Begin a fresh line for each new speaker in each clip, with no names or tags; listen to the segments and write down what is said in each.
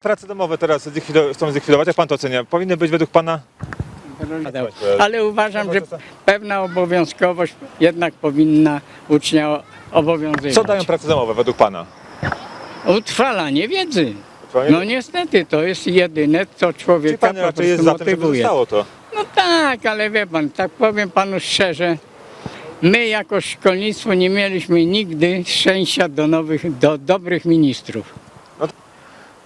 Prace domowe teraz zlikwido- chcą zlikwidować. Jak pan to ocenia? Powinny być według pana?
Ale uważam, że pewna obowiązkowość jednak powinna ucznia obowiązywać.
Co dają prace domowe według pana?
Utrwalanie wiedzy. No niestety, to jest jedyne, co
Czy
człowieka
pan
po
raczej jest
prostu
za tym, żeby
motywuje.
zostało to?
No tak, ale wie pan, tak powiem panu szczerze, my jako szkolnictwo nie mieliśmy nigdy szczęścia do nowych, do dobrych ministrów.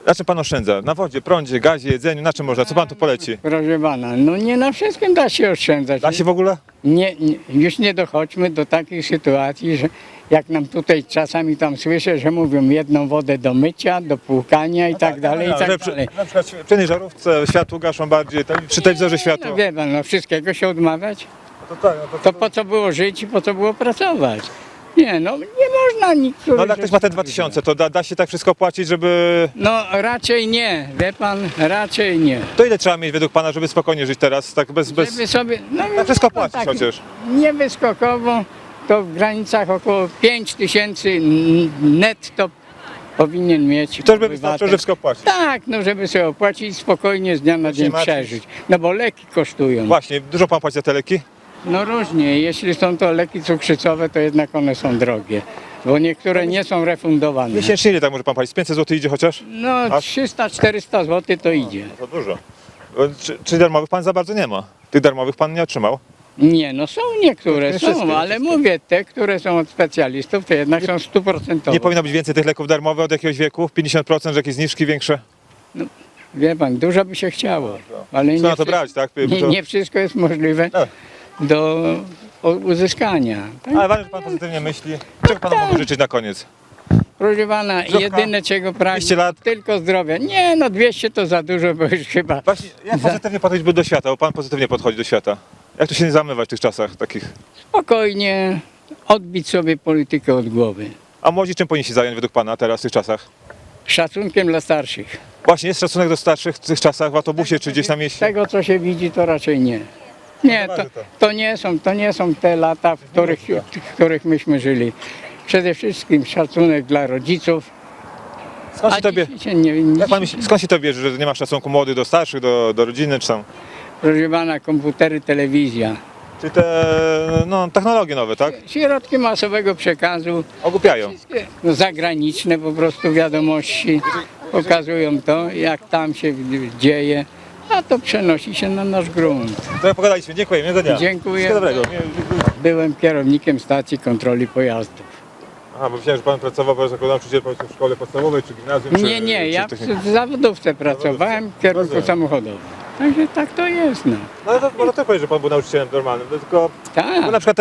Na czym pan oszczędza? Na wodzie, prądzie, gazie, jedzeniu? Na czym można? Co pan tu poleci?
Proszę pana, no nie na wszystkim da się oszczędzać.
Da się w ogóle?
Nie, nie, już nie dochodźmy do takich sytuacji, że jak nam tutaj czasami tam słyszę, że mówią jedną wodę do mycia, do płukania i tak dalej, i
No,
tak
przy,
dalej.
na przykład przy jednej żarówce światło gaszą bardziej, te- przy telewizorze światło.
No wie pan, no wszystkiego się odmawiać.
No to tak, no to,
To po co było żyć i po co było pracować? Nie, no nie można niektórych
no ale jak ktoś ma te 2000, to da, da się tak wszystko płacić, żeby...
No raczej nie, wie pan, raczej nie.
To ile trzeba mieć według pana, żeby spokojnie żyć teraz, tak bez... bez...
Żeby sobie, no,
Tak wszystko
no
płacić
tak,
chociaż.
Nie wyskokowo, to w granicach około 5 tysięcy netto powinien mieć
To by wystarczyło, że wszystko płacić.
Tak, no żeby sobie opłacić i spokojnie z dnia na dzień przeżyć. No bo leki kosztują.
Właśnie, dużo pan płaci za te leki?
No różnie, jeśli są to leki cukrzycowe, to jednak one są drogie. Bo niektóre nie są refundowane.
Miesięcznie ile tak może pan płacić? Z 500 zł idzie chociaż?
No
A-
300-400 zł to idzie.
To dużo. Czy, czy darmowych pan za bardzo nie ma? Tych darmowych pan nie otrzymał?
Nie, no są niektóre,
Nie wszystkie,
są,
nie
ale mówię, te, które są od specjalistów, to jednak są stuprocentowe.
Nie powinno być więcej tych leków darmowych od jakiegoś wieku? 50%, że jakieś zniżki większe?
Wie pan, dużo by się chciało, ale
Co
nie,
na to
wszy-
brać, tak?
nie,
To-
nie wszystko jest możliwe
Tak.
Do uzyskania. Tak?
Ale że pan pozytywnie myśli. Czego panu mogę życzyć na koniec?
Proszę pana,
Zdrówka.
jedyne czego pragnie,
200 lat.
tylko zdrowie. Nie, no 200 to za dużo, bo już chyba
Właśnie, jak pozytywnie podchodzić by do świata, bo pan pozytywnie podchodzi do świata. Jak to się nie zamywać w tych czasach takich?
spokojnie odbić sobie politykę od głowy.
A młodzi czym powinni się zająć według pana teraz w tych czasach?
Szacunkiem dla starszych.
Właśnie jest szacunek do starszych w tych czasach w autobusie czy gdzieś na mieście?
Tego, co się widzi, to raczej nie. Nie, to, to, nie, są, to nie są te lata, w których, w których myśmy żyli. Przede wszystkim szacunek dla rodziców.
Skąd się, tobie,
dzisiaj nie, nie,
jak pan myśli, skąd się to bierze, że nie ma szacunku młodych do starszych, do, do rodziny czy tam?
Proszę pana, komputery, telewizja.
Czy te no, technologie nowe, tak?
Środki masowego przekazu,
Ogłupiają.
no, zagraniczne po prostu wiadomości pokazują to, jak tam się dzieje, a to przenosi się na nasz grunt.
To pogadaliśmy, dziękuję, miłego dnia.
Dziękuję.
Wszystkiego dobrego.
Byłem kierownikiem stacji kontroli pojazdów.
Aha, bo myślałem, że pan pracował jako nauczyciel powiedzmy, w szkole podstawowej czy gimnazjum. czy,
Nie, nie,
czy
ja
technikum.
w zawodówce pracowałem w kierunku
Rozumiem.
samochodowym. Także tak to jest, no.
No ale to można też powiedzieć, że pan był nauczycielem normalnym, no tylko
Tak.
bo na przykład